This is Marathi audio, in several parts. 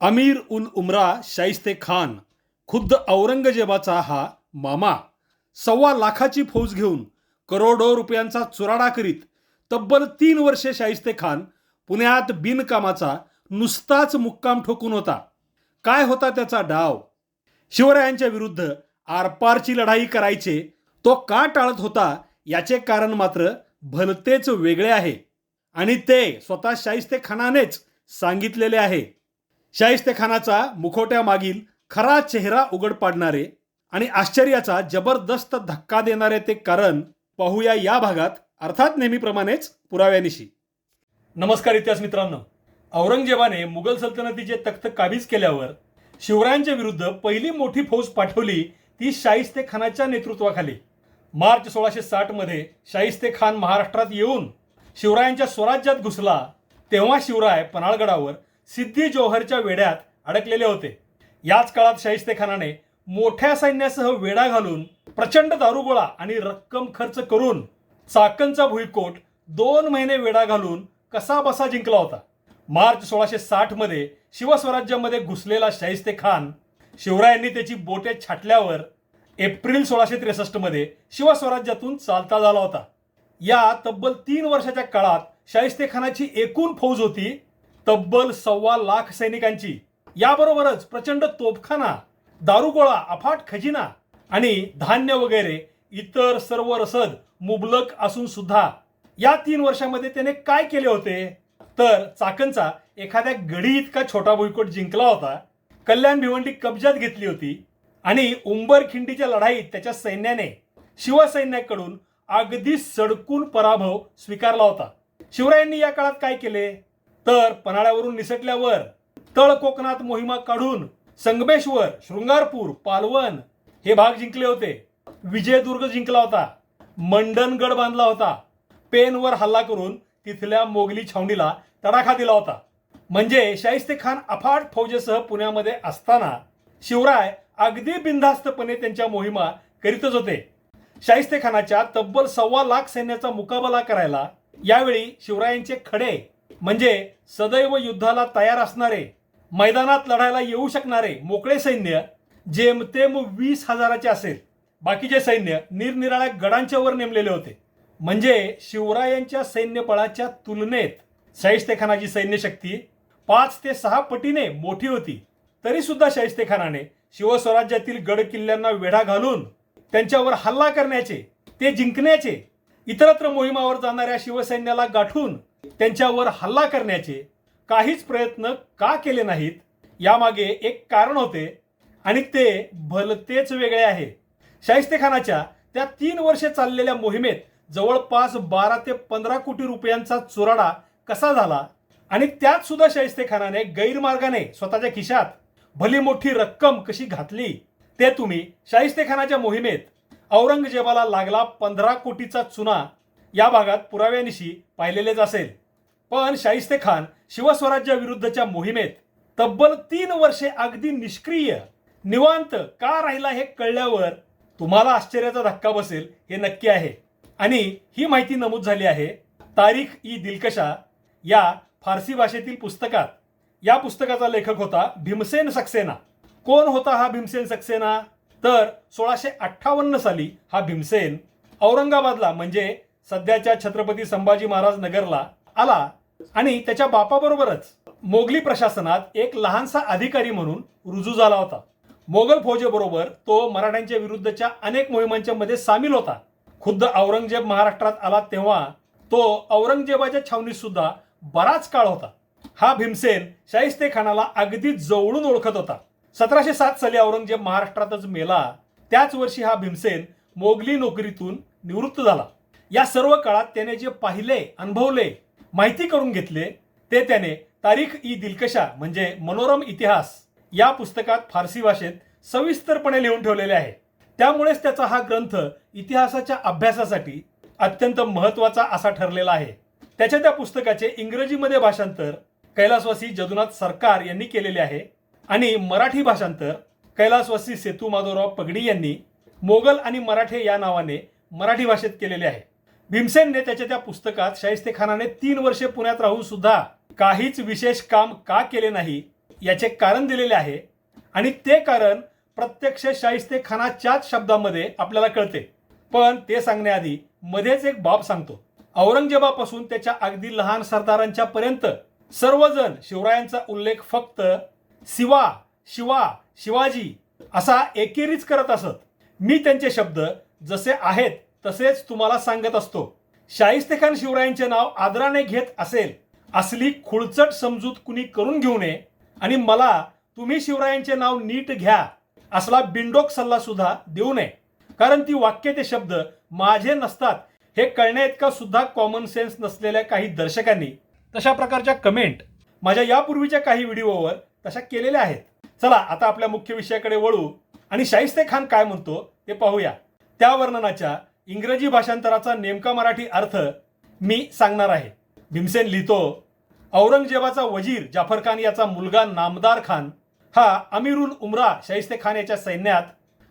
अमीर उल उमरा शाहिस्ते खान खुद्द औरंगजेबाचा हा मामा सव्वा लाखाची फौज घेऊन करोडो रुपयांचा चुराडा करीत तब्बल तीन वर्षे शाहिस्ते खान पुण्यात बिनकामाचा नुसताच मुक्काम ठोकून होता. काय होता त्याचा डाव? शिवरायांच्या विरुद्ध आरपारची लढाई करायचे तो का टाळत होता याचे कारण मात्र भलतेच वेगळे आहे. आणि ते स्वतः शाहिस्ते खानानेच सांगितलेले आहे. शाहिस्ते खानाचा मुखोट्यामागील खरा चेहरा उघड पाडणारे आणि आश्चर्याचा जबरदस्त धक्का देणारे ते कारण पाहूया या भागात अर्थात नेहमीप्रमाणेच पुराव्यानिशी. नमस्कार इतिहास मित्रांनो. औरंगजेबाने मुघल सल्तनतीचे तख्त काबीज केल्यावर शिवरायांच्या विरुद्ध पहिली मोठी फौज पाठवली ती शाहिस्ते खानाच्या नेतृत्वाखाली. मार्च सोळाशे साठमध्ये शाहिस्ते खान महाराष्ट्रात येऊन शिवरायांच्या स्वराज्यात घुसला तेव्हा शिवराय पन्हाळगडावर सिद्धी जोहरच्या वेढ्यात अडकलेले होते. याच काळात शाहिस्तेखानाने मोठ्या सैन्यासह वेढा घालून प्रचंड दारुगोळा आणि रक्कम खर्च करून चाकणचा भुईकोट दोन महिने वेढा घालून कसा बसा जिंकला होता. मार्च सोळाशे साठमध्ये शिवस्वराज्यामध्ये घुसलेला शाहिस्ते खान शिवरायांनी त्याची बोटे छाटल्यावर एप्रिल सोळाशे त्रेसष्टमध्ये शिवस्वराज्यातून चालता झाला होता. या तब्बल तीन वर्षाच्या काळात शाहिस्ते खानाची एकूण फौज होती तब्बल सव्वा लाख सैनिकांची. याबरोबरच प्रचंड तोफखाना दारुगोळा अफाट खजिना आणि धान्य वगैरे इतर सर्व रसद मुबलक असून सुद्धा या तीन वर्षामध्ये त्याने काय केले होते? तर चाकणचा एखाद्या गडी इतका छोटा भुईकोट जिंकला होता कल्याण भिवंडी कब्जात घेतली होती आणि उंबरखिंडीच्या लढाईत त्याच्या सैन्याने शिवसैन्याकडून अगदी सडकून पराभव स्वीकारला होता. शिवरायांनी या काळात काय केले? तर पन्हाळ्यावरून निसटल्यावर तळ कोकणात मोहिमा काढून संगमेश्वर शृंगारपूर पालवण हे भाग जिंकले होते. विजयदुर्ग जिंकला होता. मंडनगड बांधला होता. पेनवर हल्ला करून तिथल्या मोगली छावणीला तडाखा दिला होता. म्हणजे शाहिस्ते खान अफाट फौजेसह पुण्यामध्ये असताना शिवराय अगदी बिनधास्तपणे त्यांच्या मोहिमा करीतच होते. शाहिस्ते खानाच्या तब्बल सव्वा लाख सैन्याचा मुकाबला करायला यावेळी शिवरायांचे खडे म्हणजे सदैव युद्धाला तयार असणारे मैदानात लढायला येऊ शकणारे मोकळे सैन्य जेमतेम वीस हजाराचे असेल. बाकीचे सैन्य निरनिराळ्या गडांच्या वर नेमलेले होते. म्हणजे शिवरायांच्या सैन्यबळाच्या तुलनेत शाहिस्तेखानाची सैन्यशक्ती पाच ते सहा पटीने मोठी होती. तरी सुद्धा शाहिस्तेखानाने शिवस्वराज्यातील गड किल्ल्यांना वेढा घालून त्यांच्यावर हल्ला करण्याचे ते जिंकण्याचे इतरत्र मोहिमावर जाणाऱ्या शिवसैन्याला गाठून त्यांच्यावर हल्ला करण्याचे काहीच प्रयत्न का केले नाहीत? यामागे एक कारण होते आणि ते भलतेच वेगळे आहे. शाहिस्तेखानाच्या त्या तीन वर्षे चाललेल्या मोहिमेत जवळपास बारा ते पंधरा कोटी रुपयांचा चुराडा कसा झाला? आणि त्यात सुद्धा शाहिस्तेखानाने गैरमार्गाने स्वतःच्या खिशात भली मोठी रक्कम कशी घातली? ते तुम्ही शाहिस्तेखानाच्या मोहिमेत औरंगजेबाला लागला पंधरा कोटीचा चुना या भागात पुराव्यानिशी पाहिलेलेच असेल. पण शाहिस्ते खान शिवस्वराज्याविरुद्धच्या मोहिमेत तब्बल तीन वर्षे अगदी निष्क्रिय. निवांत का राहिला हे कळल्यावर तुम्हाला आश्चर्याचा धक्का बसेल हे नक्की आहे. आणि ही माहिती नमूद झाली आहे तारीख ई दिलकशा या फारसी भाषेतील पुस्तकात. या पुस्तकाचा लेखक होता भीमसेन सक्सेना. कोण होता हा भीमसेन सक्सेना? तर सोळाशे अठ्ठावन्न साली हा भीमसेन औरंगाबादला म्हणजे सध्याच्या छत्रपती संभाजी महाराज नगरला आला आणि त्याच्या बापाबरोबरच मोगली प्रशासनात एक लहानसा अधिकारी म्हणून रुजू झाला होता. मोगल फौजेबरोबर तो मराठ्यांच्या विरुद्धच्या अनेक मोहिमांच्या मध्ये सामील होता. खुद्द औरंगजेब महाराष्ट्रात आला तेव्हा तो औरंगजेबाच्या छावणीत सुद्धा बराच काळ होता. हा भीमसेन शाहिस्ते खानाला अगदी जवळून ओळखत होता. सतराशे सात साली औरंगजेब महाराष्ट्रातच मेला. त्याच वर्षी हा भीमसेन मोगली नोकरीतून निवृत्त झाला. या सर्व काळात त्याने जे पाहिले अनुभवले माहिती करून घेतले ते त्याने तारीख ई दिलकशा म्हणजे मनोरम इतिहास या पुस्तकात फारसी भाषेत सविस्तरपणे लिहून ठेवलेले आहे. त्यामुळेच त्याचा हा ग्रंथ इतिहासाच्या अभ्यासासाठी अत्यंत महत्त्वाचा असा ठरलेला आहे. त्याच्या त्या पुस्तकाचे इंग्रजीमध्ये भाषांतर कैलासवासी जदुनाथ सरकार यांनी केलेले आहे आणि मराठी भाषांतर कैलासवासी सेतू माधवराव पगडी यांनी मोगल आणि मराठे या नावाने मराठी भाषेत केलेले आहे. भीमसेनने त्याच्या त्या पुस्तकात शाहिस्ते खानाने तीन वर्षे पुण्यात राहून सुद्धा काहीच विशेष काम का केले नाही याचे कारण दिलेले आहे. आणि ते कारण प्रत्यक्ष शाहिस्ते खानाच्याच शब्दामध्ये आपल्याला कळते. पण ते सांगण्याआधी मध्येच एक बाब सांगतो. औरंगजेबापासून त्याच्या अगदी लहान सरदारांच्या पर्यंत सर्वजण शिवरायांचा उल्लेख फक्त शिवा शिवा शिवाजी असा एकेरीच करत असत. मी त्यांचे शब्द जसे आहेत तसेच तुम्हाला सांगत असतो शाहिस्तेखान शिवरायांचे नाव आदराने घेत असेल असली खुळचट समजूत कुणी करून घेऊ नये. आणि मला तुम्ही शिवरायांचे नाव नीट घ्या असला बिंडोक सल्ला सुद्धा देऊ नये. कारण ती वाक्य ते शब्द माझे नसतात हे कळण्याइतका सुद्धा कॉमन सेन्स नसलेल्या काही दर्शकांनी. तशा प्रकारच्या कमेंट माझ्या यापूर्वीच्या काही व्हिडिओवर तशा केलेल्या आहेत. चला आता आपल्या मुख्य विषयाकडे वळू. आणि शाहिस्ते खान काय म्हणतो ते पाहूया. त्या वर्णनाच्या इंग्रजी भाषांतराचा नेमका मराठी अर्थ मी सांगणार आहे. भीमसेन लिहितो औरंगजेबाचा वजीर जाफर खान याचा मुलगा नामदार खान हा अमीरुल उमरा शाहिस्ते खान याच्या सैन्यात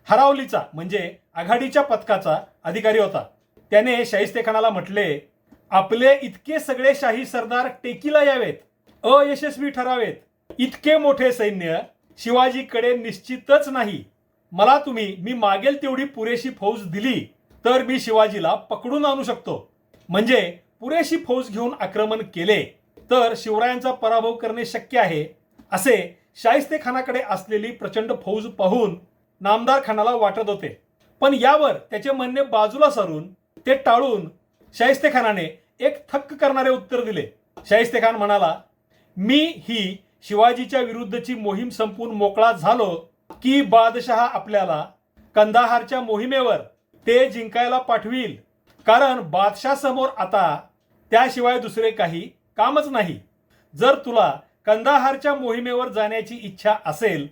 हरावलीचा म्हणजे आघाडीच्या पथकाचा अधिकारी होता. त्याने शाहिस्ते खानाला म्हटले आपले इतके सगळे शाही सरदार टेकीला यावेत अयशस्वी ठरावेत. इतके मोठे सैन्य शिवाजीकडे निश्चितच नाही. मला तुम्ही मी मागेल तेवढी पुरेशी फौज दिली. तर मी शिवाजीला पकडून आणू शकतो. म्हणजे पुरेशी फौज घेऊन आक्रमण केले तर शिवरायांचा पराभव करणे शक्य आहे असे शाहिस्ते खानाकडे असलेली प्रचंड फौज पाहून नामदार खानाला वाटत होते. पण यावर त्याचे म्हणणे बाजूला सारून ते टाळून शाहिस्ते खानाने एक थक्क करणारे उत्तर दिले. शाहिस्ते खान म्हणाला मी ही शिवाजीच्या विरुद्धची मोहीम संपून मोकळा झालो की बादशहा आपल्याला कंदाहारच्या मोहिमेवर ते जिंकायला पाठवील. कारण बादशाह समोर आता त्याशिवाय दुसरे काही कामच नाही. जर तुला कंदाहारच्या मोहिमेवर जाण्याची इच्छा असेल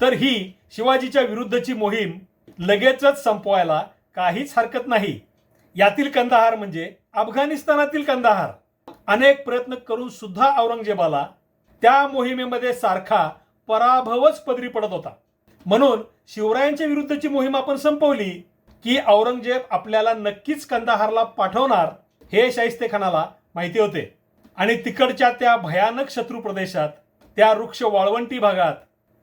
तर ही शिवाजीच्या विरुद्धची मोहीम लगेचच संपवायला काहीच हरकत नाही. यातील कंदाहार म्हणजे अफगाणिस्तानातील कंदाहार. अनेक प्रयत्न करून सुद्धा औरंगजेबाला त्या मोहिमेमध्ये सारखा पराभवच पदरी पडत होता. म्हणून शिवरायांच्या विरुद्धची मोहीम आपण संपवली. की औरंगजेब आपल्याला नक्कीच कंदाहारला पाठवणार हे शाहिस्ते खानाला माहिती होते. आणि तिकडच्या त्या भयानक शत्रू प्रदेशात त्या वृक्ष वाळवंटी भागात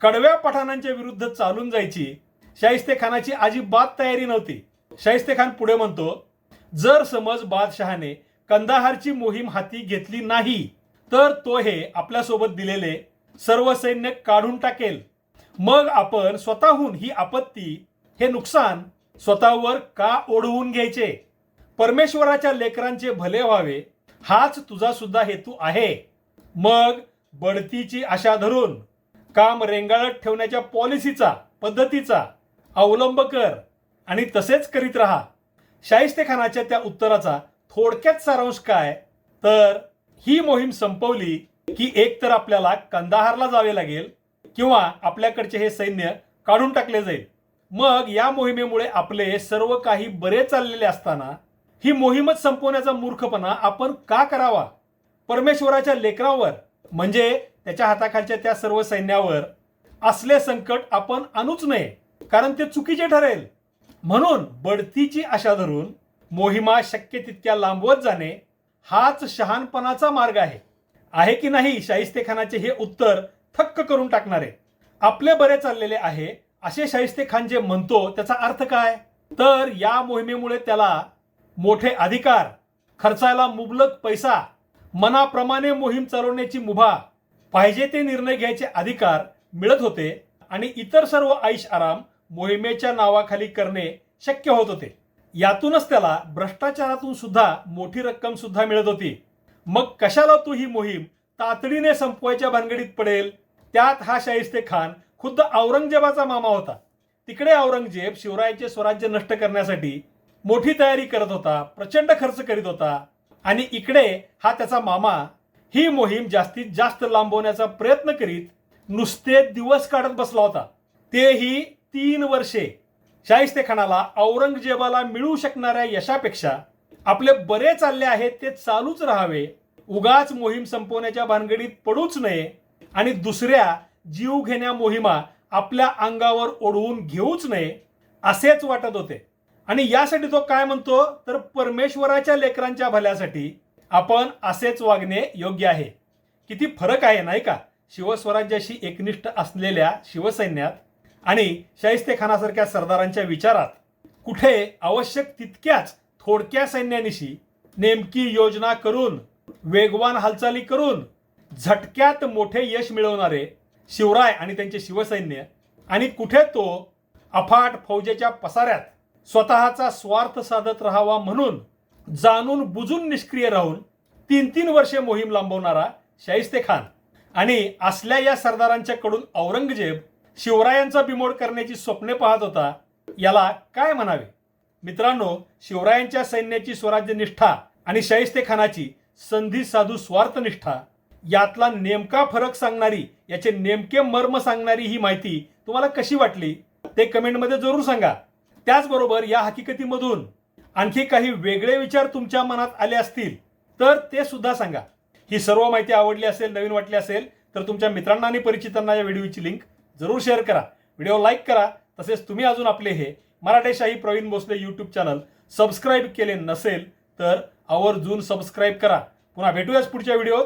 कडव्या पठाणांच्या विरुद्ध चालून जायची शाहिस्ते खानाची अजिबात तयारी नव्हती. शाहिस्ते खान पुढे म्हणतो जर समज बादशहाने कंदाहारची मोहीम हाती घेतली नाही तर तो हे आपल्यासोबत दिलेले सर्व सैन्य काढून टाकेल. मग आपण स्वतःहून ही आपत्ती हे नुकसान स्वतःवर का ओढवून घ्यायचे? परमेश्वराच्या लेकरांचे भले व्हावे हाच तुझा सुद्धा हेतू आहे. मग बढतीची आशा धरून काम रेंगाळत ठेवण्याच्या पॉलिसीचा पद्धतीचा अवलंब कर आणि तसेच करीत राहा. शाहिस्तेखानाच्या त्या उत्तराचा थोडक्यात सारांश काय? तर ही मोहीम संपवली की एक तर आपल्याला कंदाहारला जावे लागेल किंवा आपल्याकडचे हे सैन्य काढून टाकले जाईल. मग या मोहिमेमुळे आपले सर्व काही बरे चाललेले असताना ही मोहीमच संपवण्याचा मूर्खपणा आपण का करावा? परमेश्वराच्या लेकरावर म्हणजे त्याच्या हाताखालच्या त्या सर्व सैन्यावर असले संकट आपण आणूच नये कारण ते चुकीचे ठरेल. म्हणून बढतीची आशा धरून मोहिमा शक्य तितक्या लांबवत जाणे हाच शहाणपणाचा मार्ग आहे. आहे की नाही शाहिस्ते खानाचे हे उत्तर थक्क करून टाकणारे? आपले बरे चाललेले आहे असे शाहिस्ते खान जे म्हणतो त्याचा अर्थ काय? तर या मोहिमेमुळे त्याला मोठे अधिकार खर्चायला मुबलक पैसा मनाप्रमाणे मोहीम चालवण्याची मुभा पाहिजे ते निर्णय घ्यायचे अधिकार मिळत होते आणि इतर सर्व आईश आराम मोहिमेच्या नावाखाली करणे शक्य होत होते. यातूनच त्याला भ्रष्टाचारातून सुद्धा मोठी रक्कम सुद्धा मिळत होती. मग कशाला तू ही मोहीम तातडीने संपवायच्या भानगडीत पडेल? त्यात हा शाहिस्ते खान खुद्द औरंगजेबाचा मामा होता. तिकडे औरंगजेब शिवरायांचे स्वराज्य नष्ट करण्यासाठी मोठी तयारी करत होता प्रचंड खर्च करीत होता आणि इकडे हा त्याचा मामा ही मोहीम जास्तीत जास्त लांबवण्याचा प्रयत्न करीत नुसते दिवस काढत बसला होता. तेही तीन वर्षे शाहिस्ते खानाला औरंगजेबाला मिळू शकणाऱ्या यशापेक्षा आपले बरे चालले आहेत ते चालूच राहावे. उगाच मोहीम संपवण्याच्या भानगडीत पडूच नये आणि दुसऱ्या जीव घेण्या मोहिमा आपल्या अंगावर ओढवून घेऊच नये असेच वाटत होते. आणि यासाठी तो काय म्हणतो? तर परमेश्वराच्या लेकरांच्या भल्यासाठी आपण असेच वागणे योग्य आहे. किती फरक आहे नाही का? शिवस्वराज्याशी एकनिष्ठ असलेल्या शिवसैन्यात आणि शाहिस्ते खानासारख्या सरदारांच्या विचारात कुठे आवश्यक तितक्याच थोडक्या सैन्यानिशी नेमकी योजना करून वेगवान हालचाली करून झटक्यात मोठे यश मिळवणारे शिवराय आणि त्यांचे शिवसैन्य आणि कुठे तो अफाट फौजेच्या पसाऱ्यात स्वतःचा स्वार्थ साधत राहावा म्हणून जाणून बुजून निष्क्रिय राहून तीन तीन वर्षे मोहीम लांबवणारा शाहिस्ते खान आणि असल्या या सरदारांच्याकडून औरंगजेब शिवरायांचा बिमोड करण्याची स्वप्ने पाहत होता याला काय म्हणावे? मित्रांनो शिवरायांच्या सैन्याची स्वराज्य निष्ठा आणि शाहिस्ते खानाची संधी साधू स्वार्थनिष्ठा यातला नेमका फरक सांगणारी याचे नेमके मर्म सांगणारी ही माहिती तुम्हाला कशी वाटली ते कमेंटमध्ये जरूर सांगा. त्याचबरोबर या हकीकतीमधून आणखी काही वेगळे विचार तुमच्या मनात आले असतील तर ते सुद्धा सांगा. ही सर्व माहिती आवडली असेल नवीन वाटली असेल तर तुमच्या मित्रांना आणि परिचितांना या व्हिडिओची लिंक जरूर शेअर करा. व्हिडिओ लाईक करा तसेच तुम्ही अजून आपले हे Maratheshahi Pravin Bhosale YouTube channel subscribe केले नसेल तर आवर्जून सबस्क्राईब करा. पुन्हा भेटूयाच पुढच्या व्हिडिओत.